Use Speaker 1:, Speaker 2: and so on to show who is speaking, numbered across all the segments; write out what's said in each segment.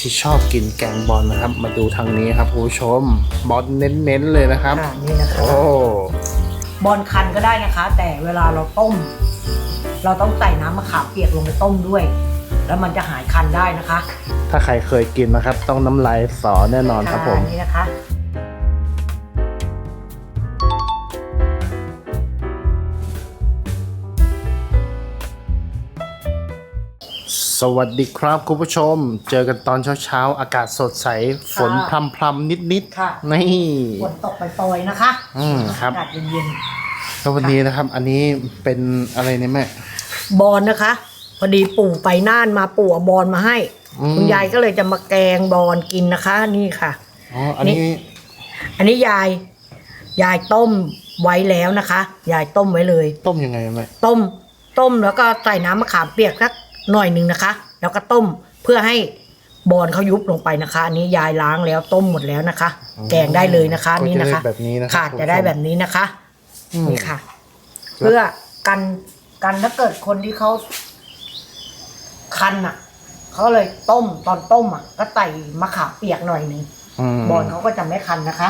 Speaker 1: ที่ชอบกินแกงบอลนะครับ มาดูทางนี้ครับคุณผู้ชมบอลเน้นๆเลยนะครับ
Speaker 2: ค่ะนี่นะคะ
Speaker 1: โอ้
Speaker 2: บอลคันก็ได้นะคะ แต่เวลาเราต้ม เราต้องใส่น้ำมะขามเปียกลงไปต้มด้วย แล้วมันจะหายคันได้นะคะ
Speaker 1: ถ้าใครเคยกินนะครับ ต้องน้ำลายสอแน่นอนครับผมะ
Speaker 2: นี่นะคะ
Speaker 1: สวัสดีครับคุณผู้ชม เจอกันตอนเช้าๆ อากาศสดใส ฝนพรำๆนิด
Speaker 2: ค่ะ
Speaker 1: ๆนี่
Speaker 2: ฝนตกไปโปรยๆนะคะ
Speaker 1: อืมครับ
Speaker 2: อากาศเย็น
Speaker 1: แล้ววันนี้นะครับ อันนี้เป็นอะไรเนี่ยแม่
Speaker 2: ๆ บอลนะคะ พอดีปู่ไปน่านมาปู่เอาบอลมาให้
Speaker 1: อืม
Speaker 2: คุณยายก็เลยจะมาแกงบอลกินนะคะ นี่ค่ะ
Speaker 1: อ๋อ อันนี้
Speaker 2: อันนี้ยาย ยายต้มไว้แล้วนะคะ ยายต้มไว้เลย
Speaker 1: ต้มยังไงแม่
Speaker 2: ต้ม ต้มแล้วก็ใส่น้ำมะขามเปียกสัก หน่อยหนึ่งนะคะ แล้วก็ต้มเพื่อให้บอลเขายุบลงไปนะคะ อันนี้ยายล้างแล้วต้มหมดแล้วนะคะแกงได้เลยนะคะ
Speaker 1: ก็
Speaker 2: นี่
Speaker 1: จะ
Speaker 2: นะ
Speaker 1: ได้
Speaker 2: คะ
Speaker 1: แบบนี้นะครั
Speaker 2: ค่ะ
Speaker 1: คุณ
Speaker 2: จะ
Speaker 1: ผู้ชม
Speaker 2: ได้แบบนี้นะคะ
Speaker 1: อืม
Speaker 2: นี่ค่ะ เพื่อกันกันถ้าเกิดคนที่เขาคันอะเขาเลยต้มตอนต้มอะ ก็ใส่มะขามเปียกหน่อยหนึ่ง
Speaker 1: ม
Speaker 2: บอลเขาก็จะไม่คันนะคะ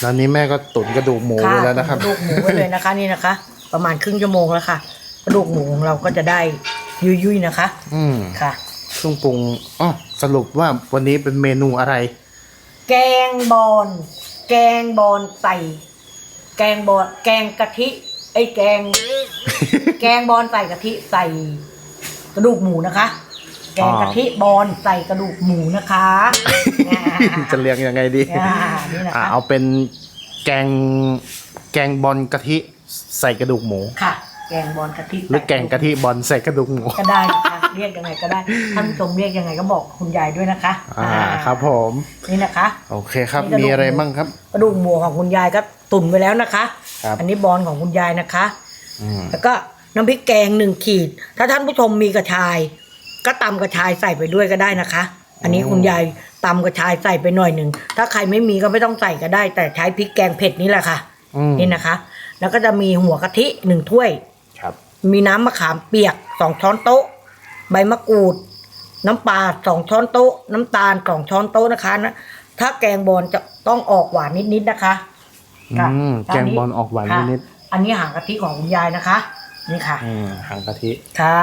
Speaker 1: แล้วนี้แม่ก็ตุ๋นกระดูกหมูไว้แล้วนะครับ
Speaker 2: กระดูกหมูไว้เลยนะคะนี่นะคะ ประมาณครึ่งชั่วโมงแล้วค่ะกระดูกหมูของเราก็จะได้ ยุ่ยๆนะคะ
Speaker 1: อืม
Speaker 2: ค่ะ
Speaker 1: เครื่องปรุงอ๋อสรุปว่าวันนี้เป็นเมนูอะไร
Speaker 2: แกงบอลแกงบอลใส่แกงบอลแกงกะทิไอ้แกง แกงบอลใส่กะทิใส่กระดูกหมูนะคะ แกงกะทิบอลใส่กระดูกหมูนะคะอ่า
Speaker 1: จะเรียงยังไงดี
Speaker 2: อ่านี่นะ
Speaker 1: อ่า
Speaker 2: คะ
Speaker 1: เอาเป็นแกงแกงบอลกะทิใส่กระดูกหมู
Speaker 2: ค่ะ แกงบอลกะทิ
Speaker 1: หรือแกงกะทิบอลใส่กระดูกหมู
Speaker 2: ก็ได้นะคะเรียกยังไงก็ได้ท่านผู้ชมเรียกยังไงก็บอกคุณยายด้วยนะคะ
Speaker 1: อ่าครับผม
Speaker 2: นี่นะคะ
Speaker 1: โอเคครับ
Speaker 2: นี่กระดูก
Speaker 1: มีอะไรมั่งครับ
Speaker 2: กระดูกหมูของคุณยายก็ตุ๋นไว้แล้วนะคะ
Speaker 1: ครับ
Speaker 2: อันนี้บอลของคุณยายนะคะ
Speaker 1: อืม
Speaker 2: แล้วก็น้ำพริกแกงหนึ่งขีด ถ้าท่านผู้ชมมีกระชาย ก็ตำกระชายใส่ไปด้วยก็ได้นะคะ อันนี้คุณยายตำกระชายใส่ไปหน่อยหนึ่งถ้าใครไม่มีก็ไม่ต้องใส่ก็ได้ แต่ใช้พริกแกงเผ็ดนี่แหละค่ะ
Speaker 1: อืม
Speaker 2: นี่นะคะ แล้วก็จะมีหัวกะทิหนึ่งถ้วย
Speaker 1: ครับ
Speaker 2: มีน้ำมะขามเปียกสองช้อนโต๊ะ ใบมะกรูด น้ำปลาสองช้อนโต๊ะ น้ำตาลสองช้อนโต๊ะนะคะนะถ้าแกงบอลจะต้องออกหวานนิดๆนะคะค่ะ
Speaker 1: อืมแกงบอลออกหวาน
Speaker 2: ค่ะ
Speaker 1: นิด
Speaker 2: อันนี้หางกะทิของคุณยายนะคะ นี่ค่ะ
Speaker 1: ๆอืมหางกะทิ
Speaker 2: ค่ะ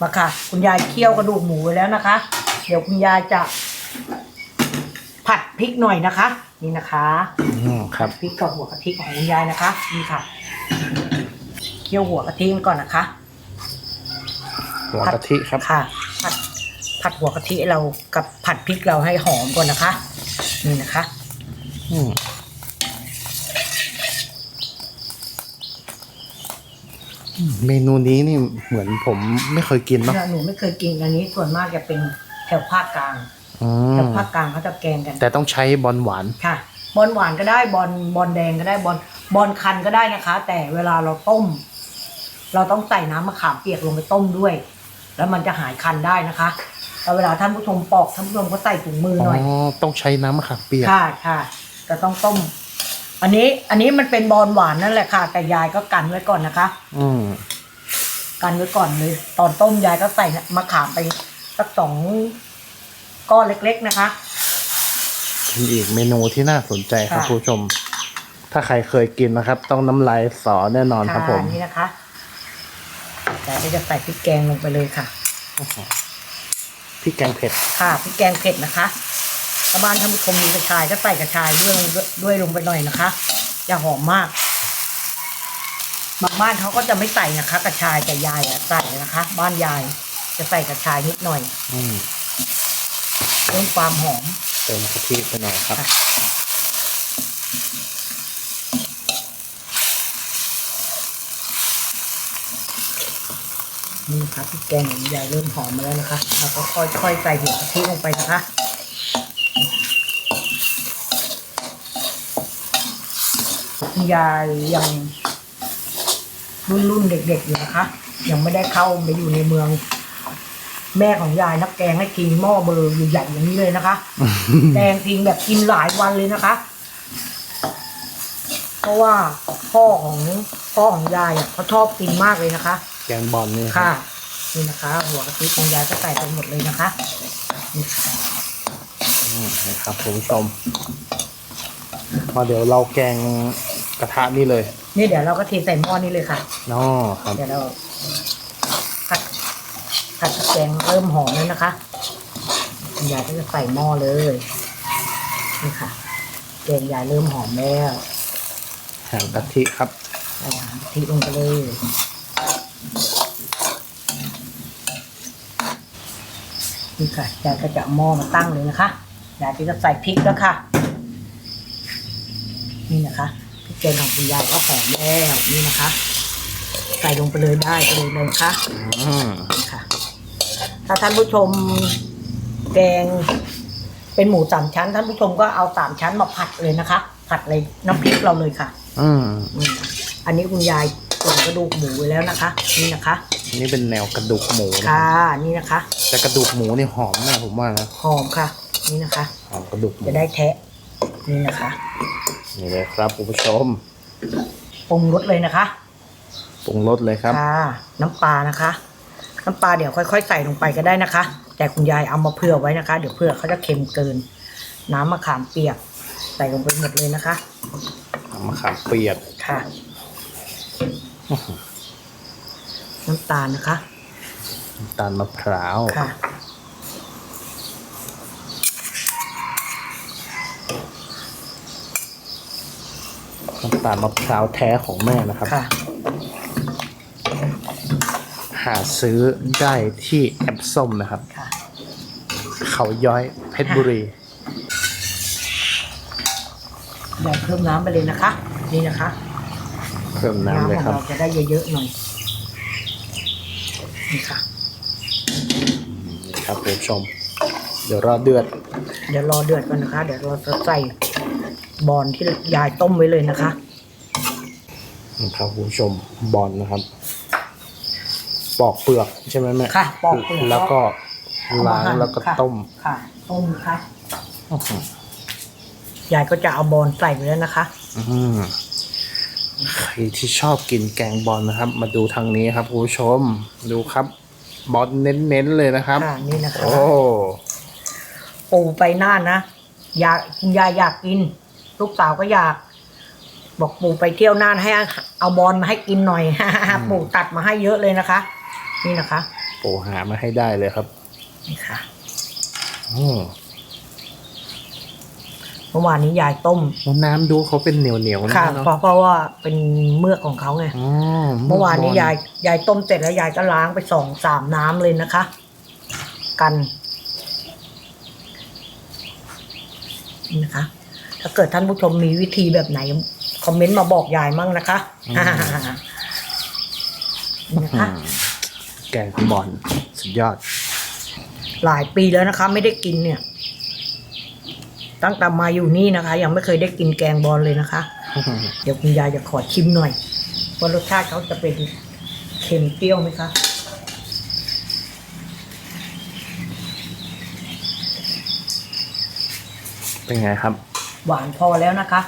Speaker 2: มาค่ะ คุณยายเคี่ยวกระดูกหมูไว้แล้วนะคะ เดี๋ยวคุณยายจะ ผัดพริกหน่อยนะคะ นี่นะคะ
Speaker 1: อืมครับ
Speaker 2: พริกกับหัวกะทิของคุณยายนะคะ นี่ค่ะเคี่ยวหัวกะทิมันก่อนนะคะ
Speaker 1: หัวกะทิครับ
Speaker 2: ค่ะ ผัดผัดหัวกะทิเรากับผัดพริกเราให้หอมก่อนนะคะ นี่นะคะ
Speaker 1: อืมอืมเมนูนี้นี่เหมือนผมไม่เคยกินเนาะ
Speaker 2: หนูไม่เคยกินอันนี้ส่วนมากจะเป็นแถวภาคกลาง
Speaker 1: อื
Speaker 2: แถ
Speaker 1: ม
Speaker 2: วภาคกลางเขาจะแกงกัน
Speaker 1: แต่ต้องใช้บอลหวาน
Speaker 2: ค่ะ บอลหวานก็ได้บอลบอลแดงก็ได้บอลบอลคันก็ได้นะคะ แต่เวลาเราต้ม เราต้องใส่น้ำมะขามเปียกลงไปต้มด้วย แล้วมันจะหายคันได้นะคะแล้วเวลาท่านผู้ชมปอกท่านผู้ชมก็ใส่ถุงมือ
Speaker 1: อ๋
Speaker 2: ห
Speaker 1: อ
Speaker 2: น่อย
Speaker 1: ต้องใช้น้ำมะขามเปียก
Speaker 2: ค่ะค่ะจะต้องต้ม อันนี้อันนี้มันเป็นบอลหวานนั่นแหละค่ะ แต่ยายก็กันไว้ก่อนนะคะ
Speaker 1: อืม
Speaker 2: กันไว้ก่อนเลย ตอนต้มยายก็ใส่มะขามไปสักสองก้อนเล็กๆนะคะ
Speaker 1: เป็นอีกเมนูที่น่าสนใจครับ
Speaker 2: ค่ะ
Speaker 1: คุณผู้ชม ถ้าใครเคยกินนะครับ ต้องน้ำลายสอแน่นอนครับผมะ
Speaker 2: นี่นะคะ ยายก็จะใส่พริกแกงลงไปเลยค่ะ
Speaker 1: พริกแกงเผ็ด
Speaker 2: ค่ะพริกแกงเผ็ดนะคะถ้าบ้านท่านผู้ชมมีกระชายก็ใส่กระชายด้วยด้วยลงไปหน่อยนะคะอย่าหอมมากบางบ้านเขาก็จะไม่ใส่นะคะ กระชายแต่ยายอะใส่นะคะ บ้านยายจะใส่กระชายนิดหน่อย
Speaker 1: อืม
Speaker 2: เพิ่มความหอม
Speaker 1: เติมกะทิไปหน่อยครับ
Speaker 2: ค่ะนี่ครับพริกแกงของยายเริ่มหอมมาแล้วนะคะเราก็ค่อยๆใส่หัวกะทิลงไปนะคะคุณยายยังรุ่นรุ่นๆเด็กๆอยู่นะคะ ยังไม่ได้เข้าไปอยู่ในเมือง แม่ของยายนักแกงให้กินหม้อเบอร์ใหญ่ๆอย่างนี้เลยนะคะแกงทิ้งแบบกินหลายวันเลยนะคะ เพราะว่าพ่อของพ่อของยายอะเขาชอบกินมากเลยนะคะ
Speaker 1: แกงบอลนี่
Speaker 2: ค่ะ นี่นะคะ หัวกะทิของยายก็ใส่ไปหมดเลยนะคะนี่ค่ะ
Speaker 1: อืมนะครับคุณผู้ชมมาเดี๋ยวเราแกงกระทะนี่เลย
Speaker 2: นี่เดี๋ยวเราก็เทใส่หม้อนี้เลยค่ะ
Speaker 1: น้อครับ
Speaker 2: เดี๋ยวเราผัดผัดแกงเริ่มหอมแล้วนะคะคุณยายก็จะใส่หม้อเลยนี่ค่ะแกงยายเริ่มหอมแล้ว
Speaker 1: แห่งกะทิครับ
Speaker 2: ใส่หางกะทิลงไปเลย นี่ค่ะยายก็จะเอาหม้อมาตั้งเลยนะคะยายก็จะใส่พริกแล้วค่ะ นี่นะคะพริกแกงของคุณยายก็หอมแล้วนี่นะคะ ใส่ลงไปเลยได้ไปเลยเลยค่ะ
Speaker 1: อืม
Speaker 2: ค่ะ ถ้าท่านผู้ชมแกงเป็นหมูสามชั้น ท่านผู้ชมก็เอาสามชั้นมาผัดเลยนะคะ ผัดเลยน้ำพริกเราเลยค่ะ
Speaker 1: อืม
Speaker 2: อืมอันนี้คุณยายตุ๋นกระดูกหมูไว้แล้วนะคะ นี่นะคะ
Speaker 1: นี่เป็นแนวกระดูกหมูนะ
Speaker 2: ค่ะนี่นะคะ
Speaker 1: แต่กระดูกหมูนี่หอมมากผมว่านะ
Speaker 2: หอมค่ะ นี่นะคะ
Speaker 1: หอมกระดูกหมู
Speaker 2: จะได้แทะนี่นะคะ
Speaker 1: นี่เลยครับคุณผู้ชม
Speaker 2: ปรุงรสเลยนะคะ
Speaker 1: ปรุงรสเลยครับ
Speaker 2: ค่ะน้ำปลานะคะ น้ำปลาเดี๋ยวค่อย ๆ ใส่ลงไปก็ได้นะคะ แต่คุณยายเอามาเผื่อไว้นะคะ เดี๋ยวเผื่อเขาจะเค็มเกิน น้ำมะขามเปียก ใส่ลงไปหมดเลยนะคะ
Speaker 1: มะขามเปียก
Speaker 2: ค่ะ น้ำตาลนะคะ
Speaker 1: น้ำตาลมะพร้าว
Speaker 2: ค่ะ
Speaker 1: น้ำตาลมะพร้าวแท้ของแม่นะครับ
Speaker 2: ค่ะ
Speaker 1: หาซื้อได้ที่แอปส้มนะครับ
Speaker 2: ค่ะ
Speaker 1: เขาย้อยเพชรบุรี
Speaker 2: ยายเพิ่มน้ำไปเลยนะคะ นี่นะคะ
Speaker 1: เพิ่มน้ำเลย
Speaker 2: ข
Speaker 1: ค
Speaker 2: อ
Speaker 1: รั
Speaker 2: ง
Speaker 1: บ
Speaker 2: เราจะได้เยอะๆหน่อย นี่ค่ะ
Speaker 1: นี่ครับคุณผู้ชม เดี๋ยวรอเดือด
Speaker 2: เดี๋ยวรอเดือดก่อนนะคะ เดี๋ยวเราจะใส่บอนที่ยายต้มไว้เลยนะคะ
Speaker 1: นะครับคุณผู้ชมบอลนะครับ ปอกเปลือกใช่ไหมแม่
Speaker 2: ค่ะปอกเปลือก
Speaker 1: แล้วก็
Speaker 2: เอม
Speaker 1: ล้าง
Speaker 2: หั่น
Speaker 1: แล้วก็
Speaker 2: ค่ะ
Speaker 1: ต้ม
Speaker 2: ค่ะต้มค่ะ
Speaker 1: อื้อหือยา
Speaker 2: ยก็จะเอาบอนใส่ไปแล้วนะคะ
Speaker 1: อืม ใครที่ชอบกินแกงบอลนะครับ มาดูทางนี้ครับคุณผู้ชมดูครับบอลเน้นๆเลยนะครับ
Speaker 2: ค่ะนี่นะคะ
Speaker 1: โอ้
Speaker 2: ปูไปน่านนะอยากคุณยายอยากกิน ลูกสาวก็อยาก บอกปู่ไปเที่ยวน่านให้เอาบอลมาให้กินหน่อย ปู่ตัดมาให้เยอะเลยนะคะ นี่นะคะ
Speaker 1: โอ้หามาให้ได้เลยครับ
Speaker 2: นี่ค่ะ
Speaker 1: อืม
Speaker 2: เมื่อวานนี้ยายต้ม
Speaker 1: แล้วน้ำดูเขาเป็นเหนียวเหนียวๆนะ
Speaker 2: ค่ะ
Speaker 1: เนาะ
Speaker 2: เพราะเพราะว่าเป็นเมือกของเขาไง
Speaker 1: อ๋อ
Speaker 2: เมื่อวานนี้ยายยายต้มเสร็จแล้วยายก็ล้างไปสองสามน้ำเลยนะคะ กันนี่นะคะ ถ้าเกิดท่านผู้ชมมีวิธีแบบไหน คอมเมนต์มาบอกยายมั่งนะคะนี่นะ
Speaker 1: อื
Speaker 2: คะ
Speaker 1: มแกงบอลสุดยอด
Speaker 2: หลายปีแล้วนะคะ ไม่ได้กินเนี่ย ตั้งแต่มาอยู่นี่นะคะ ยังไม่เคยได้กินแกงบอลเลยนะคะ เดี๋ยวคุณยายจะขอชิมหน่อยว่ารสชาติเขาจะเป็นเค็มเปรี้ยวไหมคะ
Speaker 1: เป็นไงครับ
Speaker 2: หวานพอแล้วนะคะ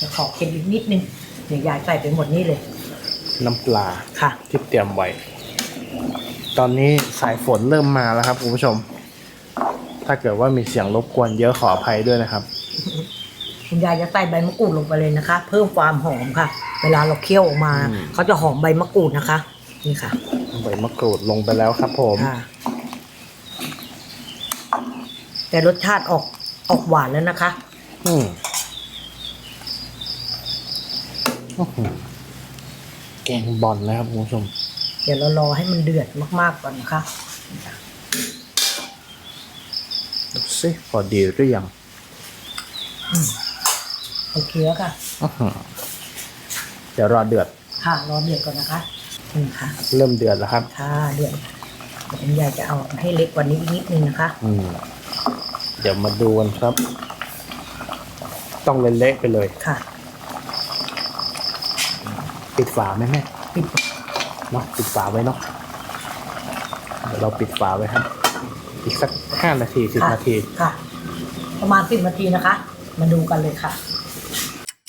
Speaker 2: จะขอเค็มอีกนิดนึงเดี๋ยวยายใส่ไปหมดนี่เลย
Speaker 1: น้ำปลา
Speaker 2: ค่ะ
Speaker 1: ที่เตรียมไว้ ตอนนี้สายฝนเริ่มมาแล้วครับคุณผู้ชม ถ้าเกิดว่ามีเสียงรบกวนเยอะขออภัยด้วยนะครับ
Speaker 2: คุณยายจะใส่ใบมะกรูดลงไปเลยนะคะ เพิ่มความหอมค่ะ เวลาเราเคี่ยวออกมา
Speaker 1: อืม
Speaker 2: เขาจะหอมใบมะกรูดนะคะ นี่ค่ะ
Speaker 1: ใบมะกรูดลงไปแล้วครับ ผม
Speaker 2: ค่ะ แต่รสชาติออกออกหวานแล้วนะคะ
Speaker 1: อืมอื้อหือแกงบอลนะครับคุณผู้ชม
Speaker 2: เดี๋ยวเรารอให้มันเดือดมากๆก่อนนะคะ
Speaker 1: ดู สิพอดีหรือยัง
Speaker 2: โอเคแล้วค่ะ
Speaker 1: อื้อหือเดี๋ยวรอเดือด
Speaker 2: ค่ะ รอเดือดก่อนนะคะนี่ค่ะ
Speaker 1: เริ่มเดือดแล้วครับ
Speaker 2: ค่ะเดือดเดี๋ยวคุณยายจะเอาให้เล็กกว่านี้อีกนิดนึงนะคะ
Speaker 1: อืม เดี๋ยวมาดูกันครับ ต้องเละๆไปเลย
Speaker 2: ค่ะ
Speaker 1: ปิดฝาไหมแม่
Speaker 2: ปิด
Speaker 1: เนาะปิดฝาไว้เนาะเดี๋ยวเราปิดฝาไว้ครับ อีกสัก ห้านาทีสิบ
Speaker 2: ค่ะ
Speaker 1: นาที
Speaker 2: ค่ะ ประมาณสิบนาทีนะคะ มาดูกันเลยค่ะ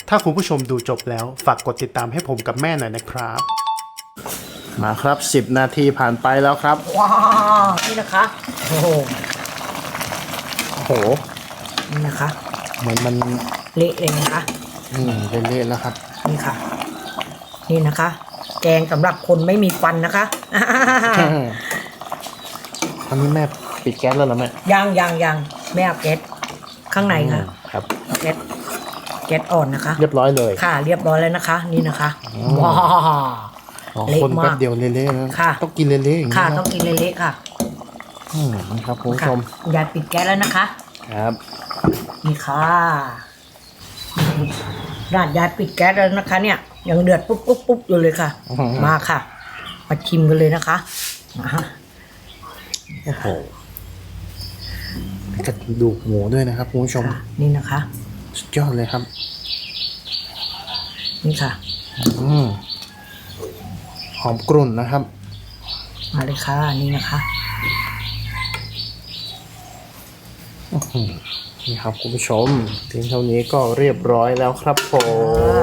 Speaker 1: ถ้าคุณผู้ชมดูจบแล้ว ฝากกดติดตามให้ผมกับแม่หน่อยนะครับ มาครับสิบนาทีผ่านไปแล้วครับ
Speaker 2: ว้าวนี่นะคะ โอ้โห
Speaker 1: โอ้โห
Speaker 2: นี่นะคะ
Speaker 1: เหมือนมัน
Speaker 2: เละเลยนะคะ
Speaker 1: อืมเละๆแล้วครับ
Speaker 2: นี่ค่ะ นี่นะคะ แกงสำหรับคนไม่มีฟันนะคะ
Speaker 1: ตอนนี้แม่ ปิดแก๊สแล้วเหรอแม่
Speaker 2: ยังยังยังไม่เอาแก๊สข้างในค่ะ
Speaker 1: อืมครับ
Speaker 2: แก๊สแก๊สอ่อนนะคะ
Speaker 1: เรียบร้อยเลย
Speaker 2: ค่ะ เรียบร้อยแล้วนะคะ นี่นะคะ
Speaker 1: อืม
Speaker 2: ว้า
Speaker 1: อ๋อ
Speaker 2: เละ
Speaker 1: คน
Speaker 2: มาก
Speaker 1: แป๊บเดียวเละๆแล้ว
Speaker 2: ค่ะ
Speaker 1: ต้องกินเละๆอย่างนี้
Speaker 2: ค่ะ
Speaker 1: นะ
Speaker 2: ต้องกินเละๆค่ะ
Speaker 1: อืมนะครับคุณผู้
Speaker 2: ค่ะ
Speaker 1: ชม
Speaker 2: ยายปิดแก๊สแล้วนะคะ
Speaker 1: ครับ
Speaker 2: นี่ค่ะร้านยายปิดแก๊สแล้วนะคะ เนี่ยยังเดือดปุ๊บปุ๊บปุ๊บอยู่เลยค่ะ
Speaker 1: อื้อหือ
Speaker 2: มาค่ะ มาชิมกันเลยนะคะมา
Speaker 1: โอ้โหมี กระดูกหมูด้วยนะครับคุณผู้ชม
Speaker 2: ค่ะนี่นะคะ
Speaker 1: สุดยอดเลยครับ
Speaker 2: นี่ค่ะ
Speaker 1: อืมหอมกรุ่นนะครับ
Speaker 2: มาเลยค่ะ นี่นะคะ
Speaker 1: อื้อหือนี่ครับคุณผู้ชมถึงเท่านี้ก็เรียบร้อยแล้วครับผ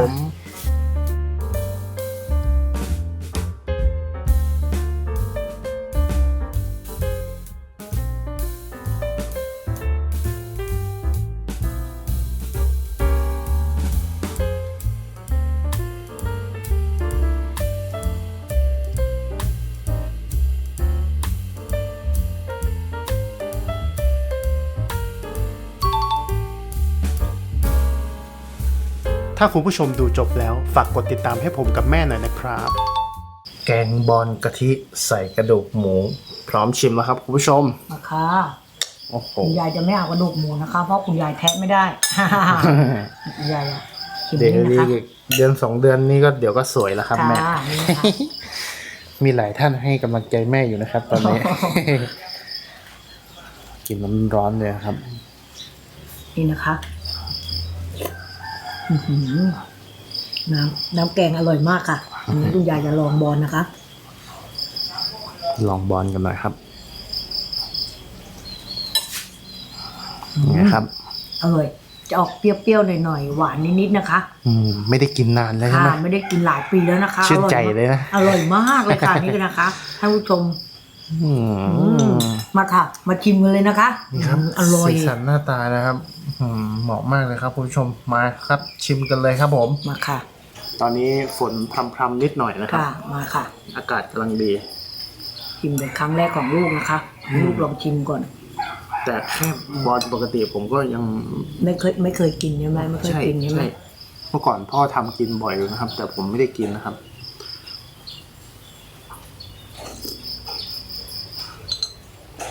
Speaker 1: ม
Speaker 3: ถ้าคุณผู้ชมดูจบแล้ว ฝากกดติดตามให้ผมกับแม่หน่อยนะครับ
Speaker 1: แกงบอลกะทิใส่กระดูกหมู พร้อมชิมแล้วครับคุณผู้ชม
Speaker 2: มาค่ะ
Speaker 1: โอ้โห
Speaker 2: คุณยายจะไม่เอากระดูกหมูนะคะ เพราะคุณยายแทะไม่ได้ คุณยายอะชิม
Speaker 1: เดี๋ยว
Speaker 2: นี่นะคะ
Speaker 1: นี้เดือนสองเดือนนี้ก็เดี๋ยวก็สวยแล้วครับแม่
Speaker 2: ค่ะนี่นะคะ
Speaker 1: มีหลายท่านให้กำลังใจแม่อยู่นะครับ ตอนนี้ กินน้ำร้อนเลยครับ
Speaker 2: นี่นะคะอื้อหือ น้ำน้ำแกงอร่อยมากค่ะอันนี้คุณยายจะลองบอลนะคะ
Speaker 1: ลองบอลกันหน่อยครับนี่ครับ
Speaker 2: อร่อยจะออกเปรี้ยวๆหน่อยๆหวานนิดๆนะคะ
Speaker 1: อืมไม่ได้กินนานแล้วใช่
Speaker 2: ค่ะ
Speaker 1: ไหม
Speaker 2: ไม่ได้กินหลายปีแล้วนะคะ
Speaker 1: ชื่นใจ
Speaker 2: อร่อมาก
Speaker 1: เลยนะ
Speaker 2: อร่อยมากเลยค่ะนี่นะคะท่านผู้ชม
Speaker 1: อื
Speaker 2: อืม
Speaker 1: ม
Speaker 2: มาค่ะ มาชิมกันเลยนะคะ
Speaker 1: นี่ครับ
Speaker 2: มอร่อย
Speaker 1: สีสันหน้าตานะครับอืม เหมาะมากเลยครับคุณผู้ชมมาครับ ชิมกันเลยครับผม
Speaker 2: มาค่ะ
Speaker 1: ตอนนี้ฝนพรำๆนิดหน่อยนะครับ
Speaker 2: ค่ะมาค่ะ
Speaker 1: อากาศกำลังดี
Speaker 2: ชิมเป็นครั้งแรกของลูกนะคะ
Speaker 1: อืม
Speaker 2: ลูกลองชิมก่อน
Speaker 1: แต่แค่บอลปกติผมก็ยัง
Speaker 2: ไม่เคยไม่เคยกินใช่ไหมไม่เคย
Speaker 1: ใช่
Speaker 2: กินใช่ไหม
Speaker 1: ใช่เมื่อก่อนพ่อทำกินบ่อยอยู่นะครับ แต่ผมไม่ได้กินนะครับ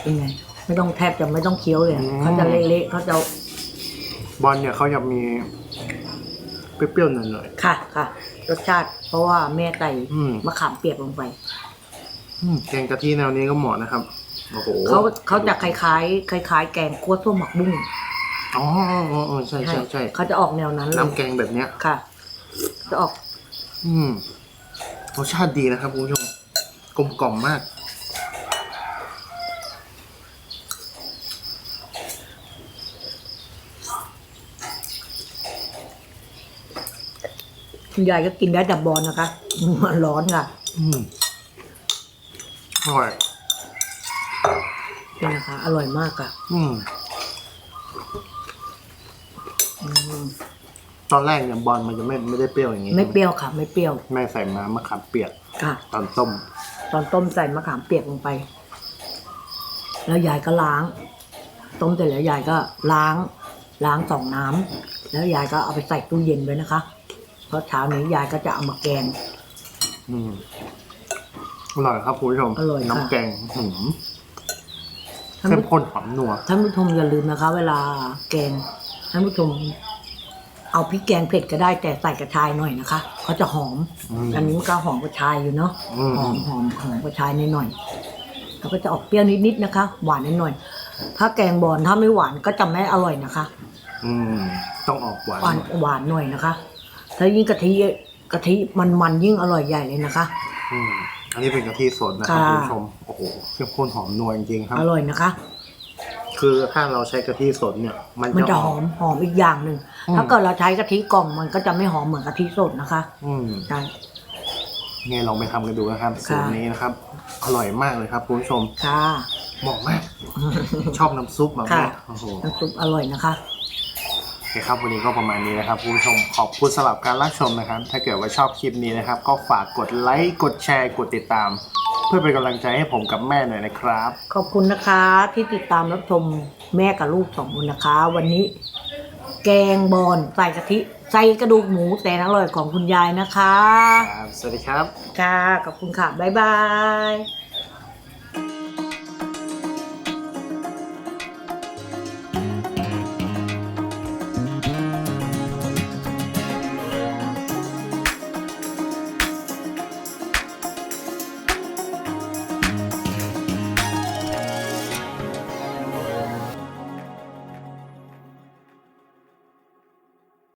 Speaker 2: เป็นไงไม่ต้องแทบจะไม่ต้องเคี้ยวเลยอะ
Speaker 1: อืม
Speaker 2: เขาจะเละๆเขาจะ
Speaker 1: บอลเนี่ยเขาจะมีเปรี้ยวๆหน่อย
Speaker 2: ค่ะค่ะ รสชาติ เพราะว่าแม่ใส่
Speaker 1: อืม
Speaker 2: มะขามเปียกลงไป
Speaker 1: ๆอืมแกงกะทิแนวนี้ก็เหมาะนะครับโอ้โห
Speaker 2: เขาเขาจะคล้ายๆคล้าย ๆ แกงคั่วส้มหมักบุ้ง
Speaker 1: อ๋ออ๋ออ๋อใช่ใช่ใช่
Speaker 2: เขาจะออกแนวนั้นเลย
Speaker 1: น้ำแกงแบบเนี้ย
Speaker 2: ค่ะ จะออก
Speaker 1: อืมรสชาติดีนะครับคุณผู้ชมกลมกล่อมมาก
Speaker 2: คุณยายก็กินได้แต่บอลนะคะมันร้อนค่ะ
Speaker 1: อืมอร่อย
Speaker 2: นี่นะคะ อร่อยมากค่ะ
Speaker 1: อืม
Speaker 2: อืม
Speaker 1: ตอนแรกเนี่ยบอลมันจะไม่ไม่ได้เปรี้ยวอย่างนี้
Speaker 2: ไม่เปรี้ยวค่ะ ไม่เปรี้ยว
Speaker 1: แม่ใส่มามะขามเปียก
Speaker 2: ค่ะ
Speaker 1: ตอนต้ม
Speaker 2: ตอนต้มใส่มะขามเปียกลงไป แล้วยายก็ล้าง ต้มเสร็จแล้วยายก็ล้าง ล้างสองน้ำแล้วยายก็เอาไปใส่ตู้เย็นไว้นะคะ เพราะเช้านี้ยายก็จะเอามาแกง
Speaker 1: อืมอร่อยครับคุณผู้ชม
Speaker 2: อร่อยค่ะ
Speaker 1: น้ำแกงหืม
Speaker 2: ท่าน
Speaker 1: เข้ม
Speaker 2: ผู้
Speaker 1: ข้นหอมนัว
Speaker 2: ท่านผู้ชมอย่าลืมนะคะ เวลาแกงท่านผู้ชม เอาพริกแกงเผ็ดก็ได้แต่ใส่กระชายหน่อยนะคะเขาจะหอม
Speaker 1: อืม
Speaker 2: อันนี้มันก็หอมกระชายอยู่เนาะ
Speaker 1: อืม
Speaker 2: หอมหอมหอมกระชายนิดหน่อยๆแล้วก็จะออกเปรี้ยวนิดๆนะคะ หวานนิดหน่อย ถ้าแกงบอลถ้าไม่หวานก็จะไม่อร่อยนะคะ
Speaker 1: อืมต้องออกหวาน
Speaker 2: หวานหวานหน่อยนะคะ ถ้ายิ่งกะทิกะทิมันมันๆยิ่งอร่อยใหญ่เลยนะคะ
Speaker 1: อืมอันนี้เป็นกะทิสดนะครับ
Speaker 2: ค่ะ
Speaker 1: คุณผู้ชมโอ้โหเข้มข้นหอมนัวจริงๆครับ
Speaker 2: อร่อยนะคะ
Speaker 1: คือถ้าเราใช้กะทิสดเนี่ย มัน
Speaker 2: มัน
Speaker 1: จะ
Speaker 2: จะ
Speaker 1: อ
Speaker 2: ห
Speaker 1: อ
Speaker 2: อกมหอมอีกอย่างหนึ่ง
Speaker 1: อืม
Speaker 2: ถ้าเกิดเราใช้กะทิกล่องมันก็จะไม่หอมเหมือนกะทิสดนะคะ
Speaker 1: อืม
Speaker 2: ใช่
Speaker 1: ไงลองไปทำกันดูนะครับสูตรนี้นะครับ อร่อยมากเลยครับคุณผู้ชม
Speaker 2: ค่ะ
Speaker 1: เหมาะมาก ชอบน้ำซุปมาแม่
Speaker 2: ค่ะ
Speaker 1: โอ้โห
Speaker 2: น้ำซุปอร่อยนะคะ
Speaker 1: โอเคครับวันนี้ก็ประมาณนี้นะครับคุณผู้ชมขอบคุณสำหรับการรับชมนะครับ ถ้าเกิดว่าชอบคลิปนี้นะครับ ก็ฝากกดไลค์กดแชร์กดติดตาม เพื่อเป็นกำลังใจให้ผมกับแม่หน่อยนะครับ
Speaker 2: ขอบคุณนะคะที่ติดตามรับชมแม่กับลูกสองคนนะคะ วันนี้ แกงบอนใส่กะทิใส่กระดูกหมูแสนอร่อยของคุณยายนะคะ
Speaker 1: ครับ สวัสดีครับ
Speaker 2: ค่ะขอบคุณค่ะบ๊ายบาย